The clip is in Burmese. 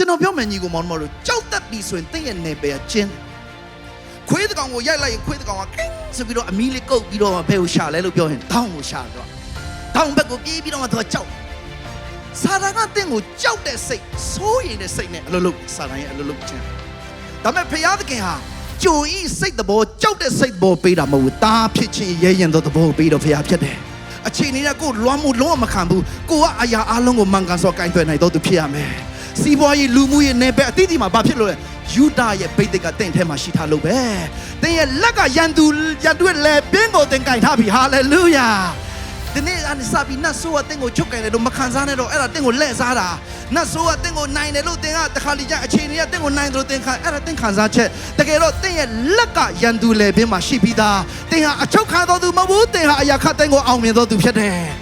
ကျွန်တော်ပြောမယ်ညီကိုမောင်မလို့ကြောက်တတ်ပြီဆိုရင်တင့်ရဲ့နယ်ပယ်ကကျင်းခွေးတကောင်ကိုရိုက်လိုက်ရင်ခွေးတကောင်ကကင်းဆိုပြီးတော့အမီးလေးကုတ်ပြီးတော့ဘယ်ကိုရှာလဲလို့ပြောရင်တောင်းကိုရှာတော့တောင်းဘက်ကိုပြေးပြီးတော့မှသူကကြောက်စာရန်ကတင့်ကိုကြောက်တဲ့စိတ်စိုးရိမ်တဲ့စိတ်နဲ့အလိုလိုစာရန်ရဲ့အလိုလိုချင်းဒါပေမဲ့ဖယားသခင်ဟာကြုံဤစိတ်တဘောကြောက်တဲ့စိတ်တဘောပေးတာမဟုတ်ဘူးတားဖြစ်ခြင်းရဲရင်သောတဘောပေးတော့ဖယားဖြစ်တယ်အချိန်นี้ကိုလွမ်းမှုလုံးဝမခံဘူးကိုကအရာအလုံးကိုမှန်ကန်စွာကင်တွယ်နိုင်တော့သူဖြစ်ရမယ် စီးပွားရေးလူမှုရေးနယ်ပယ်အသီးသီးမှာဘာဖြစ်လို့လဲယူဒရဲ့ဗိတ်တိတ်ကတင့်ထဲမှာရှိထားလို့ပဲတင်းရဲ့လက်ကရန်သူရန်သူရဲ့လေပင်ကိုတင်ကင်ထားပြီဟာလေလုယာဒီနေ့အန်စာဘီနတ်ဆိုးကတင်းကိုချုပ်ကင်တယ်လို့မခံစားနဲ့တော့အဲ့ဒါတင်းကိုလက်စားတာနတ်ဆိုးကတင်းကိုနိုင်တယ်လို့တင်းကတခါလိကျအချိန်ကြီးကတင်းကိုနိုင်တယ်လို့တင်းခံအဲ့ဒါတင်းခံစားချက်တကယ်တော့တင်းရဲ့လက်ကရန်သူလေပင်မှာရှိပြီးသားတင်းဟာအချုပ်ခံတော်သူမဟုတ်ဘူးတင်းဟာအရာခတ်တင်းကိုအောင်မြင်တော်သူဖြစ်တယ်